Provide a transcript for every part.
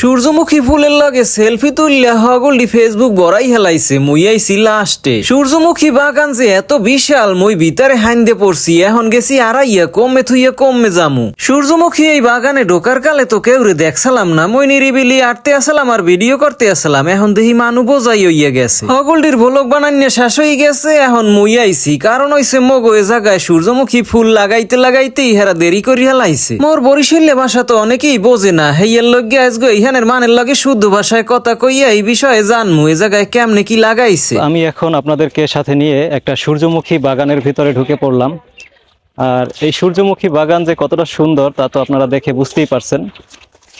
সূর্যমুখী ফুলের লগে সেলফি তুললে হগলডি ফেসবুক বড়াই হেলাইছে, মুই আইছি লাস্টে। সূর্যমুখী বাগান যে এত বিশাল, মুই ভিতরে হাইন্দে পড়ছি, এখন গেছি আড়াইয়া, কমে থুইয়া কমে জামু সূর্যমুখী এই বাগানে ঢোকার কালে তো কেউরে দেখছিলাম না, মই নিরিবিলি আটতে আসলাম আর ভিডিও করতে আসলাম, এখন দেখি মানু বোঝাই হইয়া গেছে। হগলডির ভোলক বানান্য শেষ হয়ে গেছে, এখন মুই আইছি, কারণ হইছে মগ ওই জায়গায় সূর্যমুখী ফুল লাগাইতে লাগাইতে ইহারা দেরি করি হেলাইছে। মোর বরিশাল্য ভাষা তো অনেকেই বোঝে না, হেইয়ের লগে আজগো ইহানের মানের লগে শুদ্ধ ভাষায় কথা কইয়া এই বিষয়ে জানমু। এ জায়গায় কেমনে কি লাগাইছে? আমি এখন আপনাদেরকে সাথে নিয়ে একটা সূর্যমুখী বাগানের ভিতরে ঢুকে পড়লাম। আর এই সূর্যমুখী বাগান যে কতটা সুন্দর, তা তো আপনারা দেখে বুঝতেই পারছেন।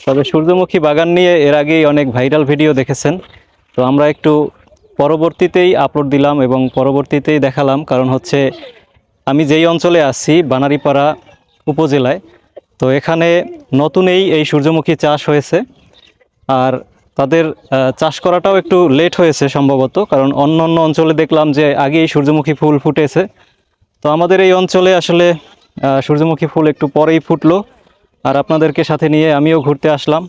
তবে সূর্যমুখী বাগান নিয়ে এর আগেই অনেক ভাইরাল ভিডিও দেখেছেন। তো আমরা একটু পরবর্তীতেই আপলোড দিলাম এবং পরবর্তীতেই দেখালাম। কারণ হচ্ছে, আমি যেই অঞ্চলে আছি, বানারীপাড়া উপজেলায়, তো এখানে নতুনই এই সূর্যমুখী চাষ হয়েছে। আর তাদের চাষ করাটাও একটু লেট হয়েছে সম্ভবত, কারণ অন্য অন্য অঞ্চলে দেখলাম যে আগেই সূর্যমুখী ফুল ফুটেছে। তো আমাদের এই অঞ্চলে আসলে সূর্যমুখী ফুল একটু পরেই ফুটলো। আর আপনাদেরকে সাথে নিয়ে আমিও ঘুরতে আসলাম।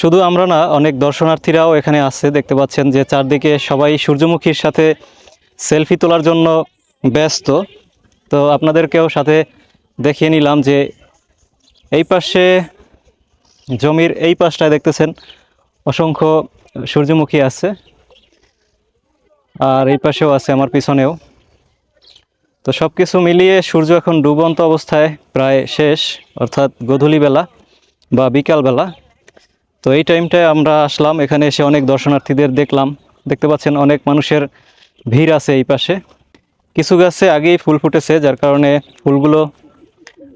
শুধু আমরা না, অনেক দর্শনার্থীরাও এখানে আছে। দেখতে পাচ্ছেন যে চারদিকে সবাই সূর্যমুখীর সাথে সেলফি তোলার জন্য ব্যস্ত। তো আপনাদেরকেও সাথে দেখিয়ে নিলাম যে এই পাশে জমির এই পাশটায় দেখতেছেন অসংখ্য সূর্যমুখী আছে। আর এই পাশেও আছে আমার পিছনেও। তো সব কিছু মিলিয়ে সূর্য এখন ডুবন্ত অবস্থায় প্রায় শেষ, অর্থাৎ গধূলিবেলা বা বিকালবেলা তো এই টাইমটায় আমরা আসলাম, এখানে এসে অনেক দর্শনার্থীদের দেখলাম। দেখতে পাচ্ছেন অনেক মানুষের ভিড় আছে এই পাশে। কিছু গাছে আগেই ফুল ফুটেছে, যার কারণে ফুলগুলো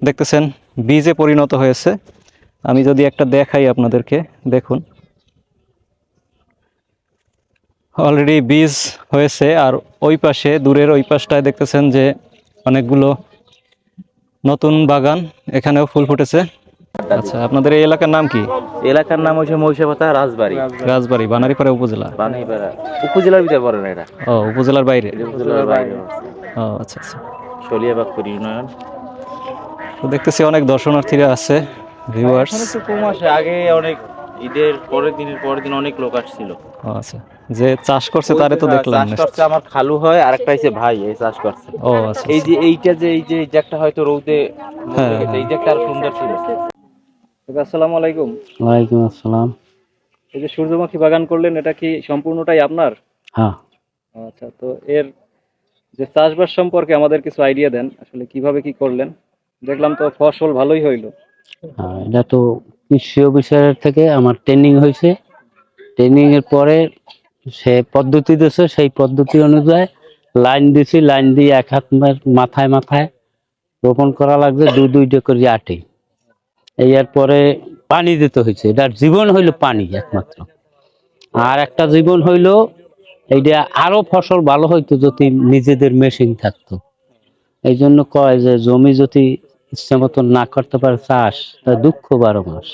দেখতেছেন বীজে পরিণত হয়েছে। আমি যদি একটা দেখাই আপনাদেরকে দেখুন। অলরেডি বীজ হয়েছে আর ওই পাশে দূরের ওই পাশটায় দেখতেছেন যে অনেকগুলো নতুন বাগান এখানেও ফুল ফুটেছে। আচ্ছা আপনাদের এই এলাকার নাম কি? এলাকার নাম হচ্ছে মহিষাপাতা রাজবাড়ি। রাজবাড়ি বানারীপাড়া উপজেলা। উপজেলার ভিতরে পড়ে না এটা। ও উপজেলার বাইরে। উপজেলার বাইরে। ও আচ্ছা আচ্ছা। শলিয়াবাগপুর ইউনিয়ন। তো দেখতেছি অনেক দর্শনার্থীরা আছে ভিউয়ার্স কম আসে আগে অনেক ঈদের পরের দিনের পরের দিন অনেক লোক আসছিল। আচ্ছা যে চাষ করছে তারে তো দেখলাম চাষ করছে আমার খালু হয় আর একটা হচ্ছে ভাই এই চাষ করছে। ও আচ্ছা। এই যে এইটা যে এই যে এই জ্যাকটা হয়তো রৌদে হ্যাঁ, এই জ্যাকটা আর সুন্দর ছিল। আসসালামু আলাইকুম। ওয়ালাইকুম আসসালাম। এই যে সূর্যমুখী বাগান করলেন এটা কি সম্পূর্ণটাই আপনার? হ্যাঁ। আচ্ছা তো এর যে চাষবাস সম্পর্কে আমাদের কিছু আইডিয়া দেন আসলে কীভাবে কি করলেন? দেখলাম তো ফসল ভালোই হইল। হ্যাঁ, এটা তো কৃষি অফিসারের থেকে আমার ট্রেনিং হয়েছে। ট্রেনিং এর পরে সে পদ্ধতি দিয়েছে সেই পদ্ধতি অনুযায়ী লাইন দিছি লাইন দিয়ে এক হাত মাথায় মাথায় রোপণ করা লাগবে দু দুইটা করে আটে। এর পরে পানি দিতে হয়েছে এটার জীবন হইল পানি একমাত্র। আর একটা জীবন হইল এইটা আরও ফসল ভালো হইতো যদি নিজেদের মেশিন থাকতো। এই জন্য কয় যে জমি যদি ইচ্ছা মতন না করতে পারে চাষ তা দুঃখ বারো মাস।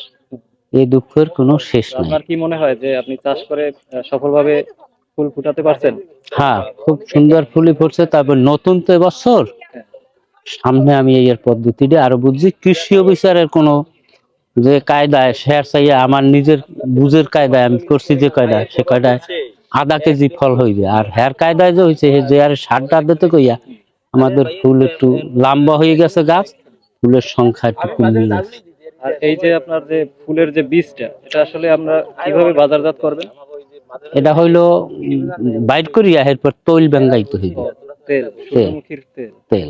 এই দুঃখের কোনো শেষ নাই। আপনার কি মনে হয় যে আপনি চাষ করে সফলভাবে ফুল ফুটাতে পারছেন? হ্যাঁ খুব সুন্দর ফুলি ফুটছে। তারপর নতুন তো এবছর সামনে আমি এই পদ্ধতিটা আরও বুঝছি। কৃষি অফিসারের কোনো যে কায়দায় শেয়ার চাইয়া আমার নিজের বুঝের কায়দায় আমি করছি যে কায়দায় সে কায়দায় আধা কেজি ফল হইবে। আর হ্যার কায়দায় যে হয়েছে যে আর সারটা দিতে কইয়া আমাদের ফুল একটু লম্বা হয়ে গেছে গাছ ফুলের সংখ্যা কমে গেছে আর এই যে আপনার যে ফুলের যে বীজটা এটা আসলে আমরা কীভাবে বাজারজাত করবেন? এটা হইল বাইট করিয়া এরপর তৈল বেঙ্গাইতে হইবে। তেল সূর্যমুখীর তেল। তেল।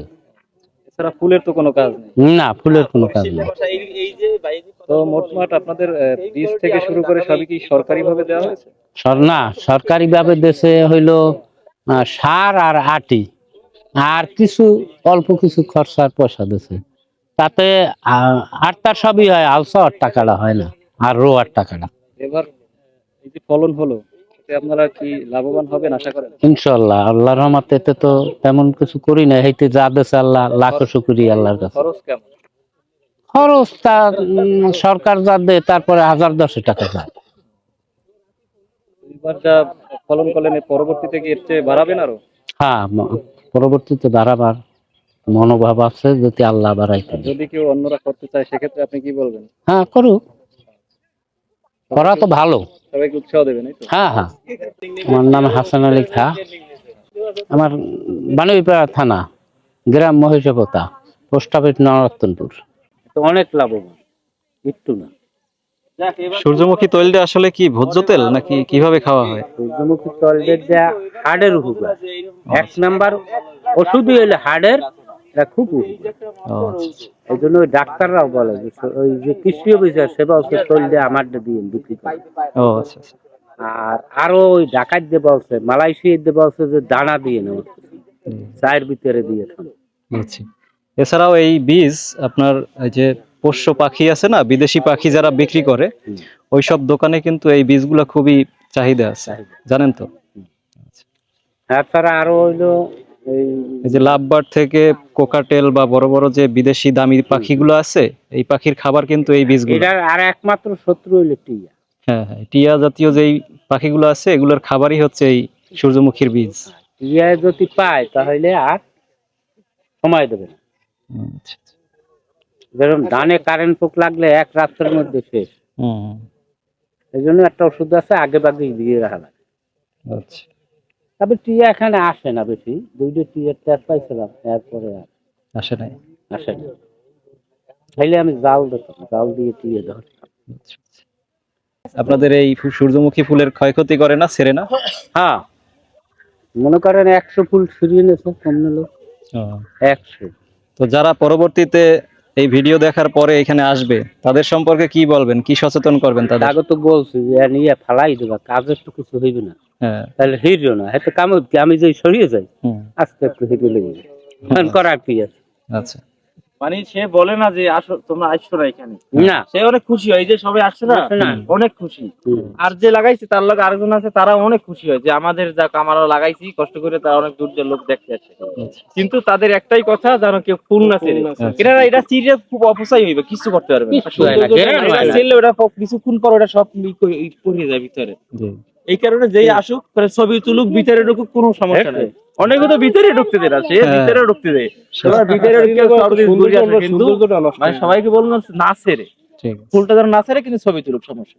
এছাড়া ফুলের তো কোনো কাজ নেই। না ফুলের কোনো কাজ নেই। তো মোটমাট আপনাদের বীজ থেকে শুরু করে সবই কি সরকারি ভাবে দেওয়া হয়েছে? সর- না সরকারি ভাবে দেশে হইল সার আর আটি। আর কিছু অল্প কিছু খরচার পয়সা দেশে। তাতে আটটার সবই হয় আলসার টাকাটা হয় না আর রোয়ার টাকাটা এবার এই যে ফলন হলো আপনারা কি লাভবান হবেন আশা করেন? ইনশাল্লাহ আল্লাহর রহমতে এতে তো তেমন কিছু করি না হইতে যা দেশে আল্লাহ লাখো শুকুরি আল্লাহর কাছে। খরচ কেমন? খরচ তা সরকার যা দেয় তারপরে হাজার দশে টাকা যায়। এবার যা ফলন করলেন পরবর্তীতে কি এর চেয়ে বাড়াবেন আরও? হ্যাঁ পরবর্তীতে বাড়াবার মনোভাব আছে যদি আল্লাহ বাড়াইতে। যদি কেউ অন্যরা করতে চায় সেক্ষেত্রে আপনি কি বলবেন? হ্যাঁ করুক। করা তো ভালো। সবাইকে উৎসাহ দেবেন হ্যাঁ হ্যাঁ। আমার নাম হাসান আলী খা। আমার বানুইপাড়া থানা গ্রাম মহিষপতা পোস্ট অফিস নরত্তনপুর তো অনেক লাভবান একটু না। সূর্যমুখী তৈলটা আসলে কি ভোজ্য তেল নাকি কীভাবে খাওয়া হয়? সূর্যমুখী তলদের যা হার্ডের উপকার। এক নাম্বার ওষুধই হইলে হার্ডের এটা খুব ও আচ্ছা, এই জন্য ওই ডাক্তাররাও বলে যে ওই যে কৃষি অফিসার সেবা ওষুধ তৈল আমার দিয়ে বিক্রি করে। ও আচ্ছা আচ্ছা। আর আরও ওই ডাকাত দিয়ে বলছে মালয়েশিয়া দিয়ে বলছে যে দানা দিয়ে নেওয়া। হুম, চায়ের ভিতরে দিয়ে। বুঝছি এছাড়াও এই বীজ আপনার এই যে পোষ্য পাখি আছে না বিদেশি পাখি যারা বিক্রি করে। ওইসব দোকানে কিন্তু এই বীজগুলো খুবই চাহিদা আছে। জানেন তো? তাছাড়া আরও হইল এই যে লাভবার থেকে কোকাটেল বা বড় বড় যে বিদেশি দামি পাখিগুলো আছে এই পাখির খাবার কিন্তু এই বীজগুলো। এটার আর একমাত্র শত্রু হইল টিয়া। হ্যাঁ হ্যাঁ টিয়া জাতীয় যেই পাখিগুলো আছে এগুলোর খাবারই হচ্ছে এই সূর্যমুখীর বীজ। টিয়া যদি পায় তাহলে আর সময় দেবে না। আচ্ছা, আচ্ছা। যেরকম ধানে কারেন্ট পোক লাগলে এক রাত্রের মধ্যে শেষ। এই জন্য একটা ওষুধ আছে আগে বাগে দিয়ে রাখা লাগে। আচ্ছা। তবে টিয়া এখানে আসে না বেশি। দুইটা টিয়ার ট্যাপ পাইছিলাম এরপরে আর আসে নাই। আসে না। তাইলে আমি জাল দিতাম জাল দিয়ে টিয়া ধরতাম। আচ্ছা, আচ্ছা। আপনাদের এই সূর্যমুখী ফুলের ক্ষয়ক্ষতি করে না ছেড়ে না? হ্যাঁ। মনে করেন একশো ফুল সরিয়ে নিয়েছে কম নিল একশো। তো যারা পরবর্তীতে এই ভিডিও দেখার পরে এখানে আসবে তাদের সম্পর্কে কি বলবেন? কি সচেতন করবেন তাদের? আগে তো বলছি নিয়ে ফালাই দেবা কাজের তো কিছু হইবে না। তাহলে হিরো না হয়তো কাম হচ্ছে, আমি যে সরিয়ে যাই আস্তে আস্তে হিরো লেগে এখন করার কি আছে? আচ্ছা। মানে সে বলে না যে আসো তোমরা আসছো না এখানে। না। সে অনেক খুশি হয় যে সবাই আসছে না অনেক খুশি। আর যে লাগাইছে তার লগে আরেকজন আছে তারা অনেক খুশি হয় যে আমাদের যা আমরা লাগাইছি কষ্ট করে তারা অনেক দূর দূর লোক দেখতে আসছে আচ্ছা। কিন্তু তাদের একটাই কথা যেন কেউ ফুল না ছেড়ে। এটা এটা চিড়ে খুব অপচয় হইবে কিছু করতে পারবে না। হয় হয়। ছেড়লে ওটা কিছুক্ষণ পর ওটা সব করে- যায় ভিতরে। এই কারণে যেই আসুক তার ছবি তুলুক ভিতরে ঢুকুক কোনো সমস্যা নেই। অনেকে তো ভিতরে ঢুকতে দেয় না সে হ্যাঁ। ভিতরে ঢুকতে দেয়। এবার ভিতরে ঢুকে সর্বদিন ঘুরে আসে কিন্তু মানে সবাইকে বলুন না ছেড়ে ঠিক। আছে ফুলটা যেন না ছেড়ে কিন্তু ছবি তুলুক সমস্যা।